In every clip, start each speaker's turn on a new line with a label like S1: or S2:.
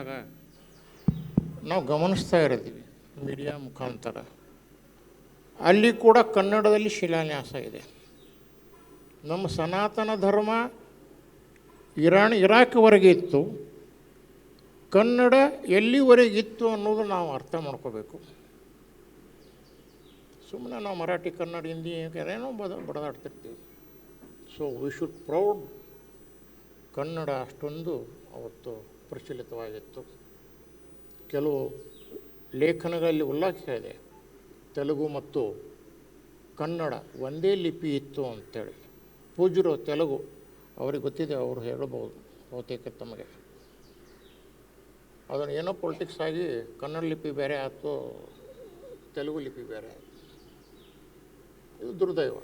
S1: ಬಂದಾಗ ನಾವು ಗಮನಿಸ್ತಾ ಇರ್ತೀವಿ, ಮೀಡಿಯಾ ಮುಖಾಂತರ. ಅಲ್ಲಿ ಕೂಡ ಕನ್ನಡದಲ್ಲಿ ಶಿಲಾನ್ಯಾಸ ಇದೆ. ನಮ್ಮ ಸನಾತನ ಧರ್ಮ ಇರಾನ್, ಇರಾಕ್ವರೆಗೆ ಇತ್ತು. ಕನ್ನಡ ಎಲ್ಲಿವರೆಗಿತ್ತು ಅನ್ನೋದು ನಾವು ಅರ್ಥ ಮಾಡ್ಕೋಬೇಕು. ಸುಮ್ಮನೆ ನಾವು ಮರಾಠಿ, ಕನ್ನಡ, ಹಿಂದಿ, ಏನೋ ಬದ, ಬಡದಾಡ್ತಿರ್ತೀವಿ. So we should proud Kannada ಅಷ್ಟೊಂದು ಅವತ್ತು ಪ್ರಚಲಿತವಾಗಿತ್ತು. ಕೆಲವು ಲೇಖನಗಳಲ್ಲಿ ಉಲ್ಲೇಖ ಇದೆ. ತೆಲುಗು ಮತ್ತು ಕನ್ನಡ ಒಂದೇ ಲಿಪಿ ಇತ್ತು ಅಂತೇಳಿ. ಪೂಜರು ತೆಲುಗು, ಅವ್ರಿಗೆ ಗೊತ್ತಿದೆ, ಅವರು ಹೇಳಬಹುದು ಬಹುತೇಕ ತಮಗೆ. ಅದನ್ನು ಏನೋ ಪೊಲಿಟಿಕ್ಸ್ ಆಗಿ ಕನ್ನಡ ಲಿಪಿ ಬೇರೆ ಆಯಿತು, ತೆಲುಗು ಲಿಪಿ ಬೇರೆ ಆಯಿತು. ಇದು ದುರ್ದೈವ.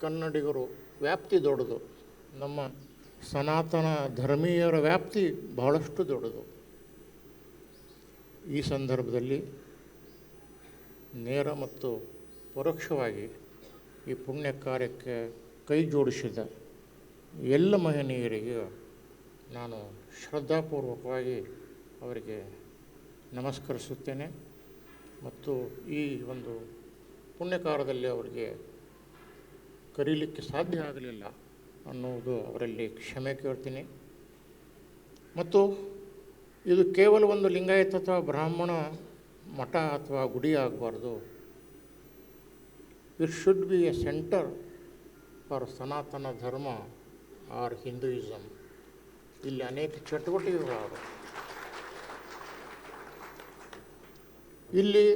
S1: ಕನ್ನಡಿಗರು ವ್ಯಾಪ್ತಿ ದೊಡ್ಡದು. ನಮ್ಮ ಸನಾತನ ಧರ್ಮೀಯರ ವ್ಯಾಪ್ತಿ ಬಹಳಷ್ಟು ದೊಡ್ಡದು. ಈ ಸಂದರ್ಭದಲ್ಲಿ ನೇರ ಮತ್ತು ಪರೋಕ್ಷವಾಗಿ ಈ ಪುಣ್ಯ ಕಾರ್ಯಕ್ಕೆ ಕೈ ಜೋಡಿಸಿದ ಎಲ್ಲ ಮಹನೀಯರಿಗೆ ನಾನು ಶ್ರದ್ಧಾಪೂರ್ವಕವಾಗಿ ಅವರಿಗೆ ನಮಸ್ಕರಿಸುತ್ತೇನೆ. ಮತ್ತು ಈ ಒಂದು ಪುಣ್ಯಕಾರದಲ್ಲಿ ಅವರಿಗೆ ಕರೀಲಿಕ್ಕೆ ಸಾಧ್ಯ ಆಗಲಿಲ್ಲ. ಅನ್ನುವುದು ಅವರಲ್ಲಿ ಕ್ಷಮೆ ಕೇಳ್ತೀನಿ ಮತ್ತು ಇದು ಕೇವಲ ಒಂದು ಲಿಂಗಾಯತ ಅಥವಾ ಬ್ರಾಹ್ಮಣ ಮಠ ಅಥವಾ ಗುಡಿ ಆಗಬಾರ್ದು. It should be a centre for Sanatana Dharma or Hinduism ಇಲ್ಲಿ ಅನೇಕ ಚಟುವಟಿಕೆಗಳು ಇಲ್ಲಿ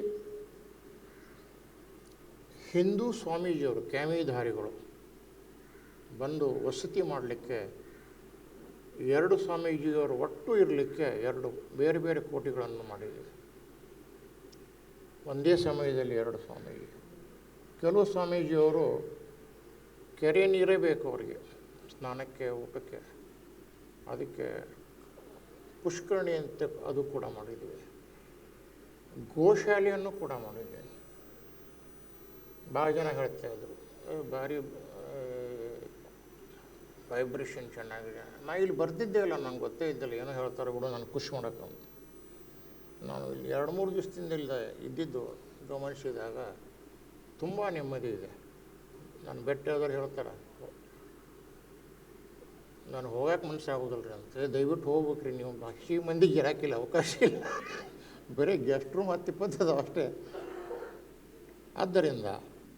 S1: ಹಿಂದೂ ಸ್ವಾಮೀಜಿಯವರು, ಕ್ಯಾಮಿಧಾರಿಗಳು ಬಂದು ವಸತಿ ಮಾಡಲಿಕ್ಕೆ ಎರಡು ಸ್ವಾಮೀಜಿಯವರು ಒಟ್ಟು ಇರಲಿಕ್ಕೆ ಎರಡು ಬೇರೆ ಬೇರೆ ಕೋಟಿಗಳನ್ನು ಮಾಡಿದ್ದೀವಿ ಒಂದೇ ಸಮಯದಲ್ಲಿ ಎರಡು ಸ್ವಾಮೀಜಿ. ಕೆಲವು ಸ್ವಾಮೀಜಿಯವರು ಕೆರೆ ನೀರೇ ಬೇಕು ಅವರಿಗೆ ಸ್ನಾನಕ್ಕೆ ಊಟಕ್ಕೆ. ಅದಕ್ಕೆ ಪುಷ್ಕರಣಿ ಅಂತ ಅದು ಕೂಡ ಮಾಡಿದ್ದೀವಿ. ಗೋಶಾಲೆಯನ್ನು ಕೂಡ ಮಾಡಿದ್ದೀವಿ. ಭಾಳ ಜನ ಹೇಳ್ತಾ ಇದ್ರು "ಏ, ಭಾರಿ ವೈಬ್ರೇಷನ್ ಚೆನ್ನಾಗಿದೆ. ನಾ ಇಲ್ಲಿ ಬರ್ತಿದ್ದೇ ಇಲ್ಲ ನಂಗೆ ಗೊತ್ತೇ ಇದ್ದಿಲ್ಲ. ಏನೋ ಹೇಳ್ತಾರೆ ಬಿಡು ನಾನು ಖುಷಿ ಮಾಡೋಕೆ ಅಂತ. ನಾನು ಇಲ್ಲಿ ಎರಡು ಮೂರು ದಿವಸದಿಂದ ಇಲ್ಲ ಇದ್ದಿದ್ದು ಗಮನಿಸಿದಾಗ ತುಂಬ ನೆಮ್ಮದಿ ಇದೆ. ನಾನು ಬೆಟ್ಟ ಯಾವ್ದಾರು ಹೇಳ್ತಾರೆ? ನಾನು ಹೋಗಕ್ಕೆ ಮನಸ್ಸಾಗೋದಿಲ್ಲ ರೀ ಅಂತ "ಏ, ದಯವಿಟ್ಟು ಹೋಗ್ಬೇಕ್ರಿ. ನೀವು ಬಾಕಿ ಮಂದಿಗೆ ಇರೋಕ್ಕಿಲ್ಲ ಅವಕಾಶ ಇಲ್ಲ. ಬರೀ ಗೆಸ್ಟ್ ರೂಮ್ ಹತ್ತು ಇಪ್ಪತ್ತು ಅದಾವ ಅಷ್ಟೇ. ಆದ್ದರಿಂದ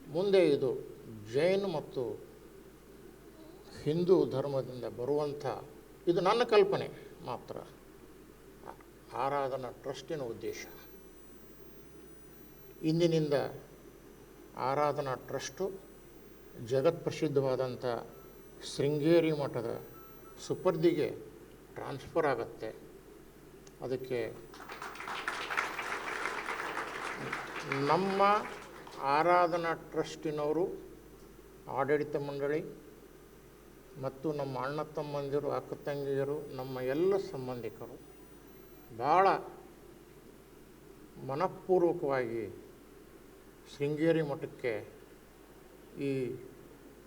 S1: ಮುಂದೆ ಇದು ಜೈನ್ ಮತ್ತು ಹಿಂದೂ ಧರ್ಮದಿಂದ ಬರುವಂಥ ಇದು ನನ್ನ ಕಲ್ಪನೆ ಮಾತ್ರ. ಆರಾಧನಾ ಟ್ರಸ್ಟಿನ ಉದ್ದೇಶ. ಇಂದಿನಿಂದ ಆರಾಧನಾ ಟ್ರಸ್ಟು ಜಗತ್ ಪ್ರಸಿದ್ಧವಾದಂಥ ಶೃಂಗೇರಿ ಮಠದ ಸುಪರ್ದಿಗೆ ಟ್ರಾನ್ಸ್ಫರ್ ಆಗತ್ತೆ. ಅದಕ್ಕೆ ನಮ್ಮ ಆರಾಧನಾ ಟ್ರಸ್ಟಿನವರು ಆಡಳಿತ ಮಂಡಳಿ ಮತ್ತು ನಮ್ಮ ಅಣ್ಣ ತಮ್ಮಂದಿರು, ಅಕ್ಕ ತಂಗಿಯರು, ನಮ್ಮ ಎಲ್ಲ ಸಂಬಂಧಿಕರು ಭಾಳ ಮನಃಪೂರ್ವಕವಾಗಿ ಶೃಂಗೇರಿ ಮಠಕ್ಕೆ ಈ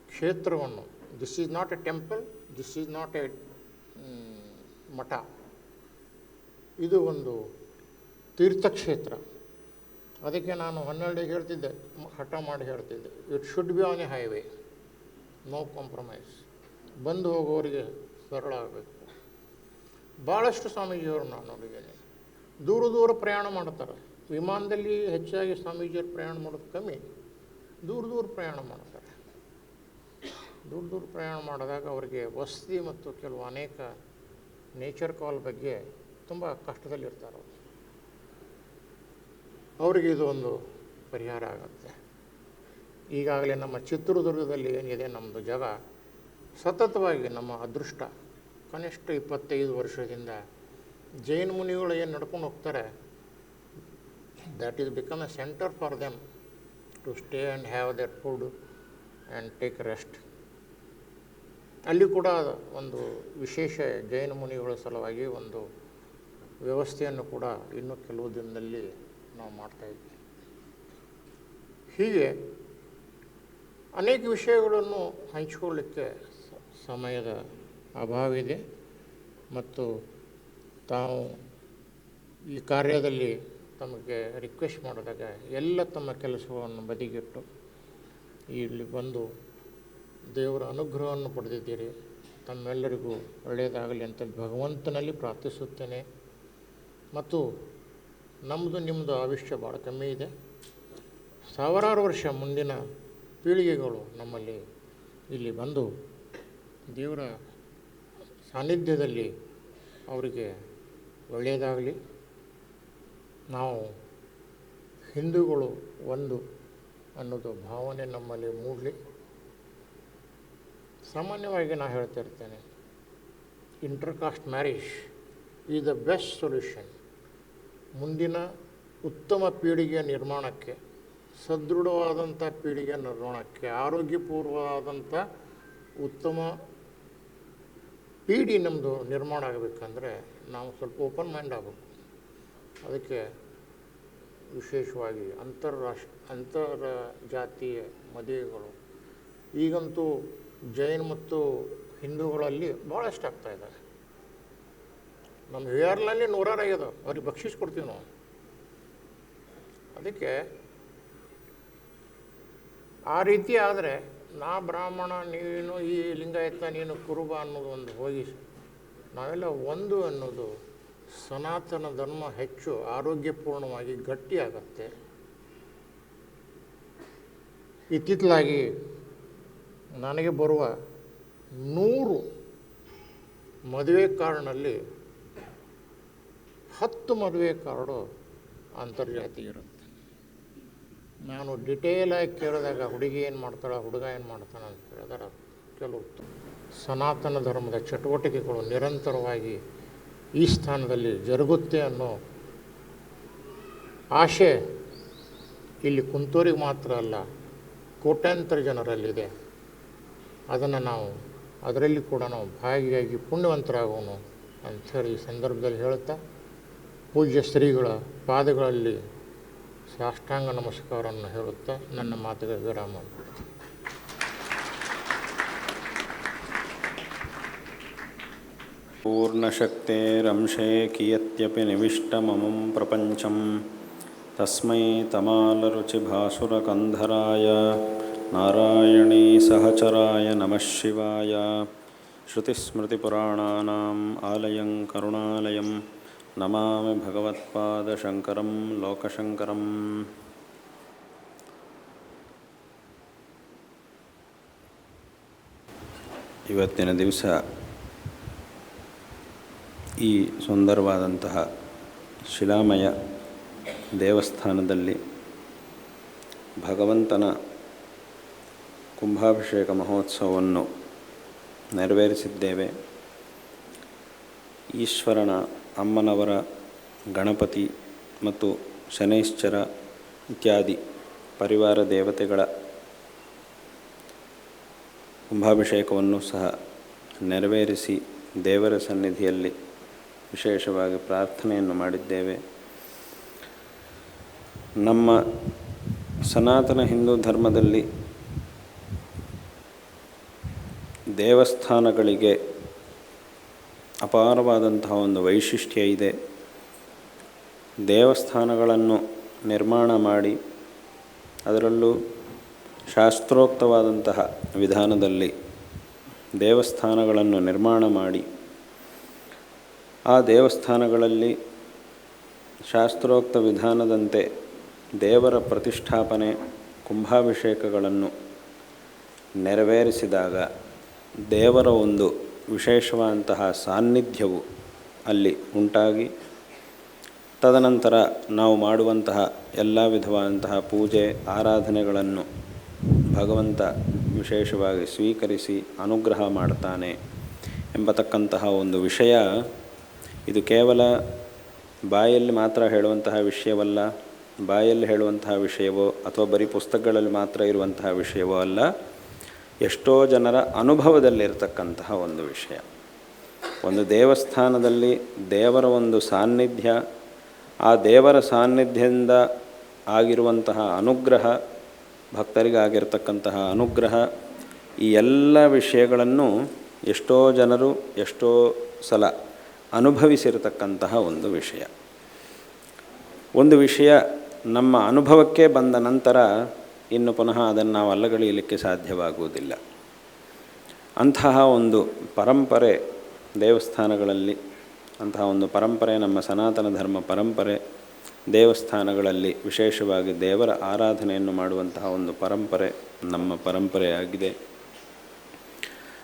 S1: ಕ್ಷೇತ್ರವನ್ನು this is not a temple this is not a mutt. ಇದು ಒಂದು ತೀರ್ಥಕ್ಷೇತ್ರ. ಅದಕ್ಕೆ ನಾನು ಹನ್ನೆರಡು ಹೇಳ್ತಿದ್ದೆ, ಹಠ ಮಾಡಿ ಹೇಳ್ತಿದ್ದೆ. It should be on a highway no compromise ಬಂದು ಹೋಗೋರಿಗೆ ಸರಳ ಆಗಬೇಕು. ಭಾಳಷ್ಟು ಸ್ವಾಮೀಜಿಯವರು ನಾನು ನೋಡಿದ್ದೇನೆ. ದೂರ ದೂರ ಪ್ರಯಾಣ ಮಾಡ್ತಾರೆ. ವಿಮಾನದಲ್ಲಿ ಹೆಚ್ಚಾಗಿ ಸ್ವಾಮೀಜಿಯವರು ಪ್ರಯಾಣ ಮಾಡೋದು ಕಮ್ಮಿ. ದೂರ ದೂರ ಪ್ರಯಾಣ ಮಾಡ್ತಾರೆ. ದೂರ ದೂರ ಪ್ರಯಾಣ ಮಾಡಿದಾಗ ಅವರಿಗೆ ವಸತಿ ಮತ್ತು ಕೆಲವು ಅನೇಕ ನೇಚರ್ ಕಾಲ್ ಬಗ್ಗೆ ತುಂಬ ಕಷ್ಟದಲ್ಲಿರ್ತಾರೆ ಅವರು. ಅವರಿಗೆ ಇದು ಒಂದು ಪರಿಹಾರ ಆಗುತ್ತೆ. ಈಗಾಗಲೇ ನಮ್ಮ ಚಿತ್ರದುರ್ಗದಲ್ಲಿ ಏನಿದೆ ನಮ್ಮದು ಜಾಗ ಸತತವಾಗಿ ನಮ್ಮ ಅದೃಷ್ಟ. ಕನಿಷ್ಠ ಇಪ್ಪತ್ತೈದು ವರ್ಷದಿಂದ ಜೈನ ಮುನಿಗಳು ಏನು ನಡ್ಕೊಂಡು ಹೋಗ್ತಾರೆ that is become a centre for them to stay and have their food and take rest ಅಲ್ಲಿ ಕೂಡ ಒಂದು ವಿಶೇಷ ಜೈನ ಮುನಿಗಳ ಸಲುವಾಗಿ ಒಂದು ವ್ಯವಸ್ಥೆಯನ್ನು ಕೂಡ ಇನ್ನೂ ಕೆಲವು ದಿನದಲ್ಲಿ ನಾವು ಮಾಡ್ತಾಯಿದ್ವಿ ಹೀಗೆ ಅನೇಕ ವಿಷಯಗಳನ್ನು ಹಂಚಿಕೊಳ್ಳಿಕ್ಕೆ ಸಮಯದ ಅಭಾವವಿದೆ ಮತ್ತು ತಾವು ಈ ಕಾರ್ಯದಲ್ಲಿ ತಮಗೆ ರಿಕ್ವೆಸ್ಟ್ ಮಾಡಿದಾಗ ಎಲ್ಲ ತಮ್ಮ ಕೆಲಸವನ್ನು ಬದಿಗಿಟ್ಟು ಇಲ್ಲಿ ಬಂದು ದೇವರ ಅನುಗ್ರಹವನ್ನು ಪಡೆದಿದ್ದೀರಿ. ತಮ್ಮೆಲ್ಲರಿಗೂ ಒಳ್ಳೆಯದಾಗಲಿ ಅಂತ ಭಗವಂತನಲ್ಲಿ ಪ್ರಾರ್ಥಿಸುತ್ತೇನೆ. ಮತ್ತು ನಮ್ಮದು ನಿಮ್ಮದು ಆವಿಷ್ಯ ಭಾಳ ಕಮ್ಮಿ ಇದೆ. ಸಾವಿರಾರು ವರ್ಷ ಮುಂದಿನ ಪೀಳಿಗೆಗಳು ನಮ್ಮಲ್ಲಿ ಇಲ್ಲಿ ಬಂದು ದೇವರ ಸಾನ್ನಿಧ್ಯದಲ್ಲಿ ಅವರಿಗೆ ಒಳ್ಳೆಯದಾಗಲಿ. ನಾವು ಹಿಂದೂಗಳು ಒಂದು ಅನ್ನೋದು ಭಾವನೆ ನಮ್ಮಲ್ಲಿ ಮೂಡಲಿ. ಸಾಮಾನ್ಯವಾಗಿ ನಾನು ಹೇಳ್ತಾ ಇರ್ತೇನೆ, intercaste marriage is the best solution. ಮುಂದಿನ ಉತ್ತಮ ಪೀಳಿಗೆಯ ನಿರ್ಮಾಣಕ್ಕೆ, ಸದೃಢವಾದಂಥ ಪೀಳಿಗೆಯ ನಿರ್ಮಾಣಕ್ಕೆ, ಆರೋಗ್ಯಪೂರ್ವವಾದಂಥ ಉತ್ತಮ ಪೀಳಿ ನಮ್ಮದು ನಿರ್ಮಾಣ ಆಗಬೇಕಂದ್ರೆ ನಾವು ಸ್ವಲ್ಪ ಓಪನ್ ಮೈಂಡ್ ಆಗಬೇಕು. ಅದಕ್ಕೆ ವಿಶೇಷವಾಗಿ ಅಂತಾರಾಷ್ಟ್ರ ಅಂತರ ಜಾತಿಯ ಮದುವೆಗಳು. ಈಗಂತೂ ಜೈನ್ ಮತ್ತು ಹಿಂದೂಗಳಲ್ಲಿ ಭಾಳಷ್ಟು ಆಗ್ತಾ ಇದ್ದಾರೆ ನಮ್ಮ ಆರ್ನಲ್ಲಿ ನೂರಾರು ಆಗ್ಯದ ಅವ್ರಿಗೆ ಬಕ್ಷಿಸ್ ಕೊಡ್ತೀವಿ ನಾವು. ಅದಕ್ಕೆ ಆ ರೀತಿ ಆದರೆ ನಾ ಬ್ರಾಹ್ಮಣ, ನೀನು ಈ ಲಿಂಗಾಯತ, ನೀನು ಕುರುಬ ಅನ್ನೋದು ಒಂದು ಹೋಗಿ, ನಾವೆಲ್ಲ ಒಂದು ಅನ್ನೋದು ಸನಾತನ ಧರ್ಮ ಹೆಚ್ಚು ಆರೋಗ್ಯಪೂರ್ಣವಾಗಿ ಗಟ್ಟಿಯಾಗತ್ತೆ. ಇತ್ತಿತ್ತಲಾಗಿ ನನಗೆ ಬರುವ ನೂರು ಮದುವೆ ಕಾರ್ಡ್ನಲ್ಲಿ ಹತ್ತು ಮದುವೆ ಕಾರ್ಡು ಅಂತರ್ಜಾತಿ ಇರುತ್ತೆ ನಾನು ಡಿಟೇಲಾಗಿ ಕೇಳಿದಾಗ ಹುಡುಗಿ ಏನು ಮಾಡ್ತಾಳೆ, ಹುಡುಗ ಏನು ಮಾಡ್ತಾನೆ ಅಂತ ಕೇಳಿದ್ರೆ ಕೆಲವು ಸನಾತನ ಧರ್ಮದ ಚಟುವಟಿಕೆಗಳು ನಿರಂತರವಾಗಿ ಈ ಸ್ಥಾನದಲ್ಲಿ ಜರುಗುತ್ತೆ ಅನ್ನೋ ಆಶೆ ಇಲ್ಲಿ ಕುಂತೂರಿಗೆ ಮಾತ್ರ ಅಲ್ಲ, ಕೋಟ್ಯಾಂತರ ಜನರಲ್ಲಿದೆ. ಅದನ್ನು ನಾವು, ಅದರಲ್ಲಿ ಕೂಡ ನಾವು ಭಾಗಿಯಾಗಿ ಪುಣ್ಯವಂತರಾಗೋನು ಅಂಥೇಳಿ ಈ ಸಂದರ್ಭದಲ್ಲಿ ಹೇಳುತ್ತಾ, ಪೂಜ್ಯ ಶ್ರೀಗಳ ಪಾದಗಳಲ್ಲಿ ಸಾಷ್ಟಾಂಗ ನಮಸ್ಕಾರವನ್ನು ಹೇಳುತ್ತಾ ನನ್ನ ಮಾತುಗಳ ವಿರಾಮ ಮಾಡ್ತೀನಿ.
S2: पूर्णशक्तेरंशे कियत्यपि निविष्टममुं प्रपञ्चं तस्मै तमालरुचिभासुरकन्धराय नारायणी सहचराय नमः शिवाय श्रुतिस्मृतिपुराणानाम् आलयं करुणालयं ನಮಾಮಿ ಭಗವತ್ಪಾದ ಶಂಕರಂ ಲೋಕಶಂಕರಂ ಇವತ್ತಿನ ದಿವಸ ಈ ಸುಂದರವಾದಂತಹ ಶಿಲಾಮಯ ದೇವಸ್ಥಾನದಲ್ಲಿ ಭಗವಂತನ ಕುಂಭಾಭಿಷೇಕ ಮಹೋತ್ಸವವನ್ನು ನೆರವೇರಿಸಿದ್ದೇವೆ. ಈಶ್ವರನ ಅಮ್ಮನವರ ಗಣಪತಿ ಮತ್ತು ಶನೈಶ್ಚರ ಇತ್ಯಾದಿ ಪರಿವಾರ ದೇವತೆಗಳ ಕುಂಭಾಭಿಷೇಕವನ್ನು ಸಹ ನೆರವೇರಿಸಿ ದೇವರ ಸನ್ನಿಧಿಯಲ್ಲಿ ವಿಶೇಷವಾಗಿ ಪ್ರಾರ್ಥನೆಯನ್ನು ಮಾಡಿದ್ದೇವೆ. ನಮ್ಮ ಸನಾತನ ಹಿಂದೂ ಧರ್ಮದಲ್ಲಿ ದೇವಸ್ಥಾನಗಳಿಗೆ ಅಪಾರವಾದಂತಹ ಒಂದು ವೈಶಿಷ್ಟ್ಯ ಇದೆ. ದೇವಸ್ಥಾನಗಳನ್ನು ನಿರ್ಮಾಣ ಮಾಡಿ, ಅದರಲ್ಲೂ ಶಾಸ್ತ್ರೋಕ್ತವಾದಂತಹ ವಿಧಾನದಲ್ಲಿ ದೇವಸ್ಥಾನಗಳನ್ನು ನಿರ್ಮಾಣ ಮಾಡಿ, ಆ ದೇವಸ್ಥಾನಗಳಲ್ಲಿ ಶಾಸ್ತ್ರೋಕ್ತ ವಿಧಾನದಂತೆ ದೇವರ ಪ್ರತಿಷ್ಠಾಪನೆ, ಕುಂಭಾಭಿಷೇಕಗಳನ್ನು ನೆರವೇರಿಸಿದಾಗ ದೇವರ ಒಂದು ವಿಶೇಷವಾದಂತಹ ಸಾನ್ನಿಧ್ಯವು ಅಲ್ಲಿ ಉಂಟಾಗಿ, ತದನಂತರ ನಾವು ಮಾಡುವಂತಹ ಎಲ್ಲ ವಿಧವಾದಂತಹ ಪೂಜೆ, ಆರಾಧನೆಗಳನ್ನು ಭಗವಂತ ವಿಶೇಷವಾಗಿ ಸ್ವೀಕರಿಸಿ ಅನುಗ್ರಹ ಮಾಡ್ತಾನೆ ಎಂಬತಕ್ಕಂತಹ ಒಂದು ವಿಷಯ. ಇದು ಕೇವಲ ಬಾಯಲ್ಲಿ ಮಾತ್ರ ಹೇಳುವಂತಹ ವಿಷಯವಲ್ಲ, ಬಾಯಲ್ಲಿ ಹೇಳುವಂತಹ ವಿಷಯವೋ ಅಥವಾ ಬರೀ ಪುಸ್ತಕಗಳಲ್ಲಿ ಮಾತ್ರ ಇರುವಂತಹ ವಿಷಯವೋ ಅಲ್ಲ. ಎಷ್ಟೋ ಜನರ ಅನುಭವದಲ್ಲಿರ್ತಕ್ಕಂತಹ ಒಂದು ವಿಷಯ. ಒಂದು ದೇವಸ್ಥಾನದಲ್ಲಿ ದೇವರ ಒಂದು ಸಾನ್ನಿಧ್ಯ, ಆ ದೇವರ ಸಾನ್ನಿಧ್ಯದಿಂದ ಆಗಿರುವಂತಹ ಅನುಗ್ರಹ, ಭಕ್ತರಿಗಾಗಿರ್ತಕ್ಕಂತಹ ಅನುಗ್ರಹ, ಈ ಎಲ್ಲ ವಿಷಯಗಳನ್ನು ಎಷ್ಟೋ ಜನರು ಎಷ್ಟೋ ಸಲ ಅನುಭವಿಸಿರತಕ್ಕಂತಹ ಒಂದು ವಿಷಯ. ಒಂದು ವಿಷಯ ನಮ್ಮ ಅನುಭವಕ್ಕೆ ಬಂದ ನಂತರ ಇನ್ನು ಪುನಃ ಅದನ್ನು ನಾವು ಅಲ್ಲಗಳೆಯಲಿಕ್ಕೆ ಸಾಧ್ಯವಾಗುವುದಿಲ್ಲ. ಅಂತಹ ಒಂದು ಪರಂಪರೆ ದೇವಸ್ಥಾನಗಳಲ್ಲಿ, ಅಂತಹ ಒಂದು ಪರಂಪರೆ, ನಮ್ಮ ಸನಾತನ ಧರ್ಮ ಪರಂಪರೆ ದೇವಸ್ಥಾನಗಳಲ್ಲಿ ವಿಶೇಷವಾಗಿ ದೇವರ ಆರಾಧನೆಯನ್ನು ಮಾಡುವಂತಹ ಒಂದು ಪರಂಪರೆ ನಮ್ಮ ಪರಂಪರೆಯಾಗಿದೆ.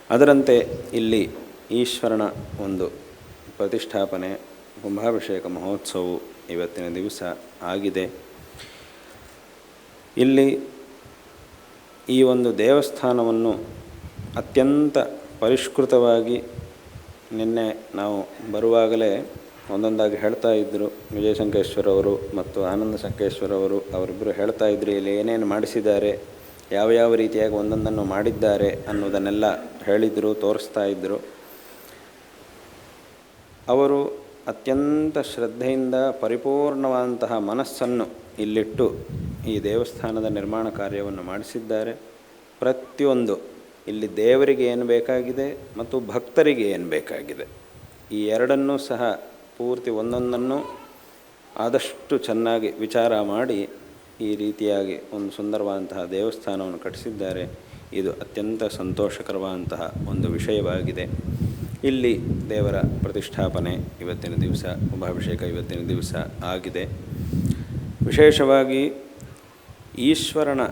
S2: ಅದರಂತೆ ಇಲ್ಲಿ ಈಶ್ವರನ ಒಂದು ಪ್ರತಿಷ್ಠಾಪನೆ, ಕುಂಭಾಭಿಷೇಕ ಮಹೋತ್ಸವವು ಇವತ್ತಿನ ದಿವಸ ಆಗಿದೆ. ಇಲ್ಲಿ ಈ ಒಂದು ದೇವಸ್ಥಾನವನ್ನು ಅತ್ಯಂತ ಪರಿಷ್ಕೃತವಾಗಿ ನಿನ್ನೆ ನಾವು ಬರುವಾಗಲೇ ಒಂದೊಂದಾಗಿ ಹೇಳ್ತಾ ಇದ್ದರು ವಿಜಯ ಸಂಕೇಶ್ವರ ಅವರು ಮತ್ತು ಆನಂದ ಸಂಕೇಶ್ವರ ಅವರು ಅವರಿಬ್ಬರು ಹೇಳ್ತಾ ಇದ್ದರು ಇಲ್ಲಿ ಏನೇನು ಮಾಡಿಸಿದ್ದಾರೆ, ಯಾವ ಯಾವ ರೀತಿಯಾಗಿ ಒಂದೊಂದನ್ನು ಮಾಡಿದ್ದಾರೆ ಅನ್ನೋದನ್ನೆಲ್ಲ ಹೇಳಿದರು, ತೋರಿಸ್ತಾ ಇದ್ದರು ಅವರು ಅತ್ಯಂತ ಶ್ರದ್ಧೆಯಿಂದ ಪರಿಪೂರ್ಣವಾದಂತಹ ಮನಸ್ಸನ್ನು ಇಲ್ಲಿಟ್ಟು ಈ ದೇವಸ್ಥಾನದ ನಿರ್ಮಾಣ ಕಾರ್ಯವನ್ನು ಮಾಡಿಸಿದ್ದಾರೆ. ಪ್ರತಿಯೊಂದು ಇಲ್ಲಿ ದೇವರಿಗೆ ಏನು ಬೇಕಾಗಿದೆ ಮತ್ತು ಭಕ್ತರಿಗೆ ಏನು ಬೇಕಾಗಿದೆ. ಈ ಎರಡನ್ನೂ ಸಹ ಪೂರ್ತಿ ಒಂದೊಂದನ್ನು ಆದಷ್ಟು ಚೆನ್ನಾಗಿ ವಿಚಾರ ಮಾಡಿ ಈ ರೀತಿಯಾಗಿ ಒಂದು ಸುಂದರವಾದಂತಹ ದೇವಸ್ಥಾನವನ್ನು ಕಟ್ಟಿಸಿದ್ದಾರೆ. ಇದು ಅತ್ಯಂತ ಸಂತೋಷಕರವಾದಂತಹ ಒಂದು ವಿಷಯವಾಗಿದೆ. ಇಲ್ಲಿ ದೇವರ ಪ್ರತಿಷ್ಠಾಪನೆ ಇವತ್ತಿನ ದಿವಸ ಕುಂಭಾಭಿಷೇಕ ಇವತ್ತಿನ ದಿವಸ ಆಗಿದೆ. ವಿಶೇಷವಾಗಿ ಈಶ್ವರನ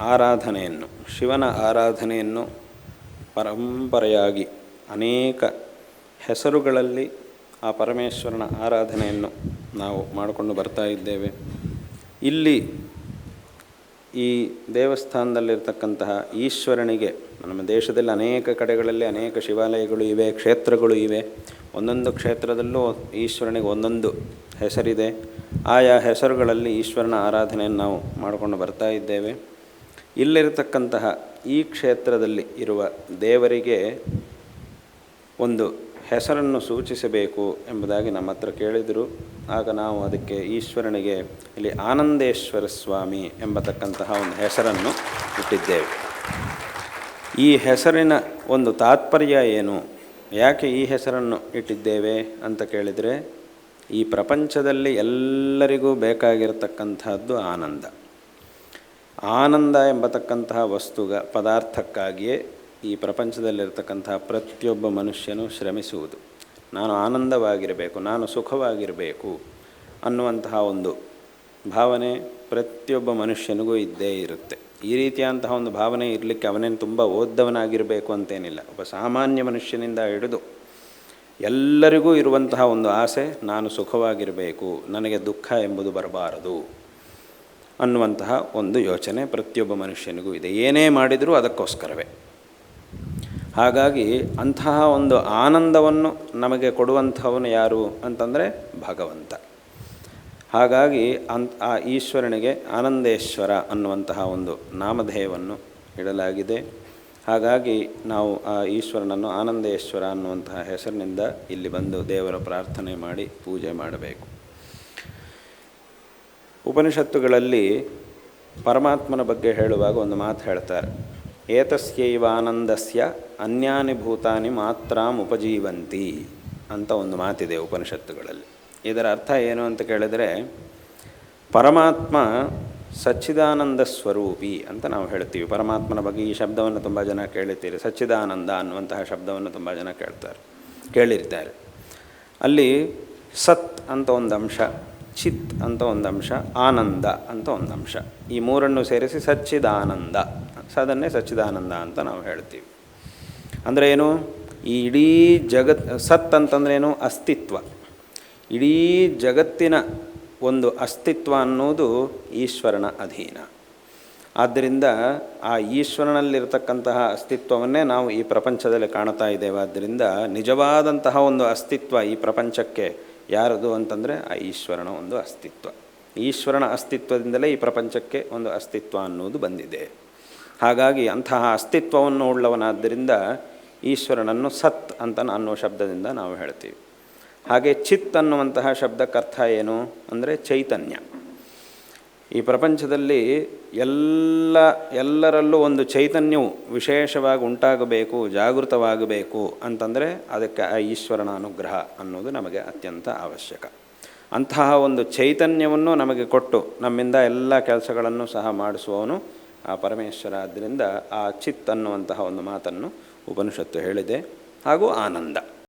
S2: ಆರಾಧನೆಯನ್ನು, ಶಿವನ ಆರಾಧನೆಯನ್ನು ಪರಂಪರೆಯಾಗಿ ಅನೇಕ ಹೆಸರುಗಳಲ್ಲಿ ಆ ಪರಮೇಶ್ವರನ ಆರಾಧನೆಯನ್ನು ನಾವು ಮಾಡಿಕೊಂಡು ಬರ್ತಾ ಇದ್ದೇವೆ. ಇಲ್ಲಿ ಈ ದೇವಸ್ಥಾನದಲ್ಲಿರ್ತಕ್ಕಂತಹ ಈಶ್ವರನಿಗೆ, ನಮ್ಮ ದೇಶದಲ್ಲಿ ಅನೇಕ ಕಡೆಗಳಲ್ಲಿ ಅನೇಕ ಶಿವಾಲಯಗಳು ಇವೆ, ಕ್ಷೇತ್ರಗಳು ಇವೆ. ಒಂದೊಂದು ಕ್ಷೇತ್ರದಲ್ಲೂ ಈಶ್ವರನಿಗೆ ಒಂದೊಂದು ಹೆಸರಿದೆ. ಆಯಾ ಹೆಸರುಗಳಲ್ಲಿ ಈಶ್ವರನ ಆರಾಧನೆಯನ್ನು ನಾವು ಮಾಡಿಕೊಂಡು ಬರ್ತಾ ಇದ್ದೇವೆ. ಇಲ್ಲಿರತಕ್ಕಂತಹ ಈ ಕ್ಷೇತ್ರದಲ್ಲಿ ಇರುವ ದೇವರಿಗೆ ಒಂದು ಹೆಸರನ್ನು ಸೂಚಿಸಬೇಕು ಎಂಬುದಾಗಿ ನಮ್ಮ ಹತ್ರ ಕೇಳಿದರು. ಆಗ ನಾವು ಅದಕ್ಕೆ ಈಶ್ವರನಿಗೆ ಇಲ್ಲಿ ಆನಂದೇಶ್ವರ ಸ್ವಾಮಿ ಎಂಬತಕ್ಕಂತಹ ಒಂದು ಹೆಸರನ್ನು ಇಟ್ಟಿದ್ದೇವೆ. ಈ ಹೆಸರಿನ ಒಂದು ತಾತ್ಪರ್ಯ ಏನು? ಯಾಕೆ ಈ ಹೆಸರನ್ನು ಇಟ್ಟಿದ್ದೇವೆ ಅಂತ ಕೇಳಿದರೆ, ಈ ಪ್ರಪಂಚದಲ್ಲಿ ಎಲ್ಲರಿಗೂ ಬೇಕಾಗಿರತಕ್ಕಂಥದ್ದು ಆನಂದ. ಆನಂದ ಎಂಬತಕ್ಕಂತಹ ವಸ್ತುಗ ಪದಾರ್ಥಕ್ಕಾಗಿಯೇ ಈ ಪ್ರಪಂಚದಲ್ಲಿರ್ತಕ್ಕಂತಹ ಪ್ರತಿಯೊಬ್ಬ ಮನುಷ್ಯನು ಶ್ರಮಿಸುವುದು. ನಾನು ಆನಂದವಾಗಿರಬೇಕು, ನಾನು ಸುಖವಾಗಿರಬೇಕು ಅನ್ನುವಂತಹ ಒಂದು ಭಾವನೆ ಪ್ರತಿಯೊಬ್ಬ ಮನುಷ್ಯನಿಗೂ ಇದ್ದೇ ಇರುತ್ತೆ. ಈ ರೀತಿಯಾದಂತಹ ಒಂದು ಭಾವನೆ ಇರಲಿಕ್ಕೆ ಅವನೇನು ತುಂಬ ಓದ್ದವನಾಗಿರಬೇಕು ಅಂತೇನಿಲ್ಲ. ಒಬ್ಬ ಸಾಮಾನ್ಯ ಮನುಷ್ಯನಿಂದ ಹಿಡಿದು ಎಲ್ಲರಿಗೂ ಇರುವಂತಹ ಒಂದು ಆಸೆ, ನಾನು ಸುಖವಾಗಿರಬೇಕು, ನನಗೆ ದುಃಖ ಎಂಬುದು ಬರಬಾರದು ಅನ್ನುವಂತಹ ಒಂದು ಯೋಚನೆ ಪ್ರತಿಯೊಬ್ಬ ಮನುಷ್ಯನಿಗೂ ಇದೆ. ಏನೇ ಮಾಡಿದರೂ ಅದಕ್ಕೋಸ್ಕರವೇ. ಹಾಗಾಗಿ ಅಂತಹ ಒಂದು ಆನಂದವನ್ನು ನಮಗೆ ಕೊಡುವಂಥವನು ಯಾರು ಅಂತಂದರೆ ಭಗವಂತ. ಹಾಗಾಗಿ ಅಂತ್ ಆ ಈಶ್ವರನಿಗೆ ಆನಂದೇಶ್ವರ ಅನ್ನುವಂತಹ ಒಂದು ನಾಮಧೇಯವನ್ನು ಇಡಲಾಗಿದೆ. ಹಾಗಾಗಿ ನಾವು ಆ ಈಶ್ವರನನ್ನು ಆನಂದೇಶ್ವರ ಅನ್ನುವಂತಹ ಹೆಸರಿನಿಂದ ಇಲ್ಲಿ ಬಂದು ದೇವರ ಪ್ರಾರ್ಥನೆ ಮಾಡಿ ಪೂಜೆ ಮಾಡಬೇಕು. ಉಪನಿಷತ್ತುಗಳಲ್ಲಿ ಪರಮಾತ್ಮನ ಬಗ್ಗೆ ಹೇಳುವಾಗ ಒಂದು ಮಾತು ಹೇಳ್ತಾರೆ. ಏತಸ್ಯೈವಾನಂದಸ್ಯ ಅನ್ಯಾನಿ ಭೂತಾನಿ ಮಾತ್ರ ಉಪಜೀವಂತಿ ಅಂತ ಒಂದು ಮಾತಿದೆ ಉಪನಿಷತ್ತುಗಳಲ್ಲಿ. ಇದರ ಅರ್ಥ ಏನು ಅಂತ ಕೇಳಿದರೆ, ಪರಮಾತ್ಮ ಸಚ್ಚಿದಾನಂದ ಸ್ವರೂಪಿ ಅಂತ ನಾವು ಹೇಳ್ತೀವಿ. ಪರಮಾತ್ಮನ ಬಗ್ಗೆ ಈ ಶಬ್ದವನ್ನು ತುಂಬ ಜನ ಕೇಳಿರ್ತೀರಿ. ಸಚ್ಚಿದಾನಂದ ಅನ್ನುವಂತಹ ಶಬ್ದವನ್ನು ತುಂಬ ಜನ ಕೇಳ್ತಾರೆ, ಕೇಳಿರ್ತಾರೆ. ಅಲ್ಲಿ ಸತ್ ಅಂತ ಒಂದು ಅಂಶ, ಚಿತ್ ಅಂತ ಒಂದು ಅಂಶ, ಆನಂದ ಅಂತ ಒಂದು ಅಂಶ. ಈ ಮೂರನ್ನು ಸೇರಿಸಿ ಸಚ್ಚಿದಾನಂದ. ಅದನ್ನೇ ಸಚ್ಚಿದಾನಂದ ಅಂತ ನಾವು ಹೇಳ್ತೀವಿ. ಅಂದರೆ ಏನು? ಈ ಇಡೀ ಜಗತ್, ಸತ್ ಅಂತಂದ್ರೇನು ಅಸ್ತಿತ್ವ. ಇಡೀ ಜಗತ್ತಿನ ಒಂದು ಅಸ್ತಿತ್ವ ಅನ್ನೋದು ಈಶ್ವರನ ಅಧೀನ. ಆದ್ದರಿಂದ ಆ ಈಶ್ವರನಲ್ಲಿರತಕ್ಕಂತಹ ಅಸ್ತಿತ್ವವನ್ನೇ ನಾವು ಈ ಪ್ರಪಂಚದಲ್ಲಿ ಕಾಣ್ತಾ ಇದ್ದೇವೆ. ಆದ್ದರಿಂದ ನಿಜವಾದಂತಹ ಒಂದು ಅಸ್ತಿತ್ವ ಈ ಪ್ರಪಂಚಕ್ಕೆ ಯಾರದು ಅಂತಂದರೆ ಆ ಈಶ್ವರನ ಒಂದು ಅಸ್ತಿತ್ವ. ಈಶ್ವರನ ಅಸ್ತಿತ್ವದಿಂದಲೇ ಈ ಪ್ರಪಂಚಕ್ಕೆ ಒಂದು ಅಸ್ತಿತ್ವ ಅನ್ನೋದು ಬಂದಿದೆ. ಹಾಗಾಗಿ ಅಂತಹ ಅಸ್ತಿತ್ವವನ್ನು ಉಳ್ಳವನಾದ್ದರಿಂದ ಈಶ್ವರನನ್ನು ಸತ್ ಅಂತ ಅನ್ನೋ ಶಬ್ದದಿಂದ ನಾವು ಹೇಳ್ತೀವಿ. ಹಾಗೆ ಚಿತ್ ಅನ್ನುವಂತಹ ಶಬ್ದಕ್ಕರ್ಥ ಏನು ಅಂದರೆ ಚೈತನ್ಯ. ಈ ಪ್ರಪಂಚದಲ್ಲಿ ಎಲ್ಲ, ಎಲ್ಲರಲ್ಲೂ ಒಂದು ಚೈತನ್ಯವು ವಿಶೇಷವಾಗಿ ಉಂಟಾಗಬೇಕು, ಜಾಗೃತವಾಗಬೇಕು ಅಂತಂದರೆ ಅದಕ್ಕೆ ಆ ಈಶ್ವರನ ಅನುಗ್ರಹ ಅನ್ನೋದು ನಮಗೆ ಅತ್ಯಂತ ಅವಶ್ಯಕ. ಅಂತಹ ಒಂದು ಚೈತನ್ಯವನ್ನು ನಮಗೆ ಕೊಟ್ಟು ನಮ್ಮಿಂದ ಎಲ್ಲ ಕೆಲಸಗಳನ್ನು ಸಹ ಮಾಡಿಸುವವನು ಆ ಪರಮೇಶ್ವರ. ಆದ್ದರಿಂದ ಆ ಚಿತ್ ಅನ್ನುವಂತಹ ಒಂದು ಮಾತನ್ನು ಉಪನಿಷತ್ತು ಹೇಳಿದೆ. ಹಾಗೂ ಆನಂದ.